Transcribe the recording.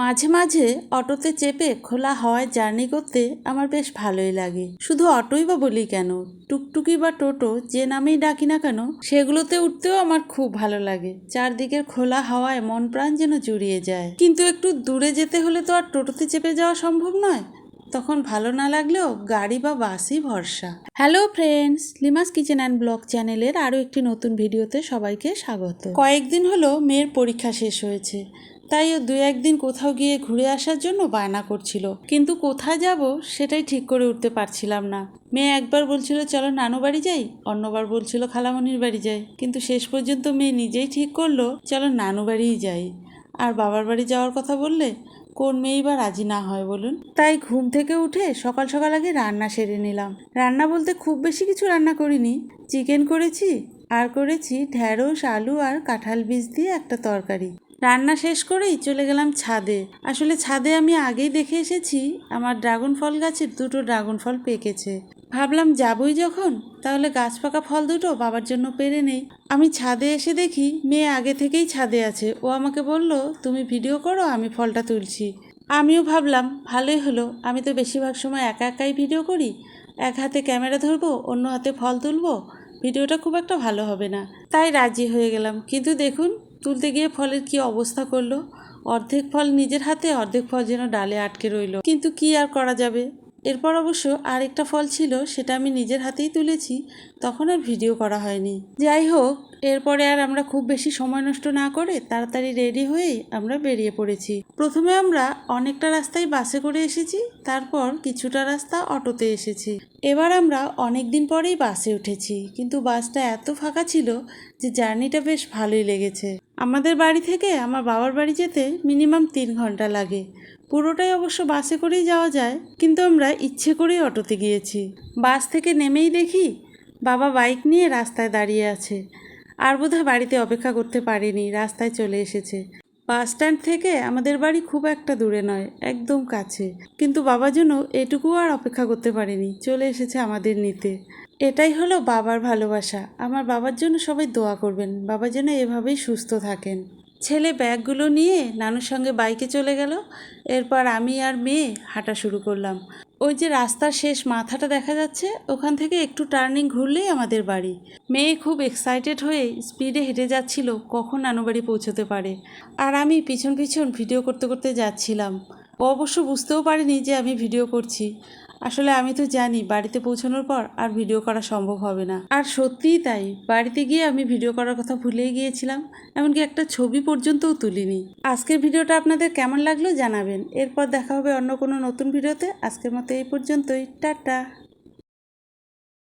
মাঝে মাঝে অটোতে চেপে খোলা হাওয়ায় জার্নি করতে আমার বেশ ভালোই লাগে। শুধু অটোই বা বলি কেন? টুকটুকি বা টোটো যে নামেই ডাকি না কেন সেগুলোতে উঠতেও আমার খুব ভালো লাগে। চারদিকের খোলা হাওয়ায় মন প্রাণ যেন জুড়িয়ে যায়। কিন্তু একটু দূরে যেতে হলে তো আর টোটোতে চেপে যাওয়া সম্ভব নয়। তখন ভালো না লাগলেও গাড়ি বা বাসই ভরসা। Hello friends, Limas kitchen and blog চ্যানেলের আরও একটি নতুন ভিডিওতে সবাইকে স্বাগত। কয়েকদিন হলো মেয়ের পরীক্ষা শেষ হয়েছে। তাই ও দু একদিন কোথাও গিয়ে ঘুরে আসার জন্য বায়না করছিল। কিন্তু কোথায় যাব সেটাই ঠিক করে উঠতে পারছিলাম না। মেয়ে একবার বলছিল, চলো নানু বাড়ি যাই। অন্যবার বলছিল, খালামণির বাড়ি যাই। কিন্তু শেষ পর্যন্ত মেয়ে নিজেই ঠিক করল, চলো নানু বাড়িই যাই। আর বাবার বাড়ি যাওয়ার কথা বললে কোন মেয়েই বা রাজি না হয় বলুন। তাই ঘুম থেকে উঠে সকাল সকাল আগে রান্না সেরে নিলাম। রান্না বলতে খুব বেশি কিছু রান্না করিনি। চিকেন করেছি, আর করেছি ঢ্যাঁড়স, আলু আর কাঁঠাল বীজ দিয়ে একটা তরকারি। রান্না শেষ করেই চলে গেলাম ছাদে। আসলে ছাদে আমি আগেই দেখে এসেছি, আমার ড্রাগন ফল গাছের দুটো ড্রাগন ফল পেকেছে। ভাবলাম যাবই যখন, তাহলে গাছ পাকা ফল দুটো বাবার জন্য পেরে নেই। আমি ছাদে এসে দেখি মেয়ে আগে থেকেই ছাদে আছে। ও আমাকে বলল, তুমি ভিডিও করো, আমি ফলটা তুলছি। আমিও ভাবলাম, ভালোই হলো, আমি তো বেশিরভাগ সময় একা একাই ভিডিও করি। এক হাতে ক্যামেরা ধরবো, অন্য হাতে ফল তুলবো, ভিডিওটা খুব একটা ভালো হবে না। তাই রাজি হয়ে গেলাম। কিন্তু দেখুন তুলতে গিয়ে ফলের কি অবস্থা করল? অর্ধেক ফল নিজের হাতে, অর্ধেক ফল যেন ডালে আটকে রইল। কিন্তু কি আর করা যাবে? এরপর অবশ্য আরেকটা ফল ছিল, সেটা আমি নিজের হাতেই তুলেছি, তখন আর ভিডিও করা হয়নি। যাই হোক, এরপরে আর আমরা খুব বেশি সময় নষ্ট না করে তাড়াতাড়ি রেডি হয়েই আমরা বেরিয়ে পড়েছি। প্রথমে আমরা অনেকটা রাস্তায় বাসে করে এসেছি, তারপর কিছুটা রাস্তা অটোতে এসেছি। এবার আমরা অনেক দিন পরেই বাসে উঠেছি, কিন্তু বাসটা এত ফাঁকা ছিল যে জার্নিটা বেশ ভালোই লেগেছে। আমাদের বাড়ি থেকে আমার বাবার বাড়ি যেতে মিনিমাম তিন ঘণ্টা লাগে। পুরোটাই অবশ্য বাসে করেই যাওয়া যায়, কিন্তু আমরা ইচ্ছে করেই অটোতে গিয়েছি। বাস থেকে নেমেই দেখি বাবা বাইক নিয়ে রাস্তায় দাঁড়িয়ে আছে, আর বোধহয় বাড়িতে অপেক্ষা করতে পারেনি, রাস্তায় চলে এসেছে। বাস স্ট্যান্ড থেকে আমাদের বাড়ি খুব একটা দূরে নয়, একদম কাছে, কিন্তু বাবার জন্য এটুকু আর অপেক্ষা করতে পারেনি, চলে এসেছে আমাদের নিতে। এটাই হলো বাবার ভালোবাসা, আমার বাবার জন্য সবাই দোয়া করবেন, বাবা যেন এভাবেই সুস্থ থাকেন। ছেলে ব্যাগগুলো নিয়ে নানুর সঙ্গে বাইকে চলে গেল। এরপর আমি আর মেয়ে হাঁটা শুরু করলাম। ওই যে রাস্তার শেষ মাথাটা দেখা যাচ্ছে, ওখান থেকে একটু টার্নিং ঘুরলেই আমাদের বাড়ি। মেয়ে খুব এক্সাইটেড হয়ে স্পিডে হেঁটে যাচ্ছিল, কখন নানু বাড়ি পৌঁছতে পারে। আর আমি পিছন পিছন ভিডিও করতে করতে যাচ্ছিলাম। অবশ্য বুঝতেও পারিনি যে আমি ভিডিও করছি। আসলে আমি তো জানি বাড়িতে পৌঁছানোর পর আর ভিডিও করা সম্ভব হবে না। আর সত্যিই তাই, বাড়িতে গিয়ে আমি ভিডিও করার কথা ভুলেই গিয়েছিলাম, এমনকি একটা ছবি পর্যন্তও তুলিনি। আজকের ভিডিওটা আপনাদের কেমন লাগল জানাবেন। এরপর দেখা হবে অন্য কোনো নতুন ভিডিওতে। আজকের মতো এই পর্যন্তই। টাটা।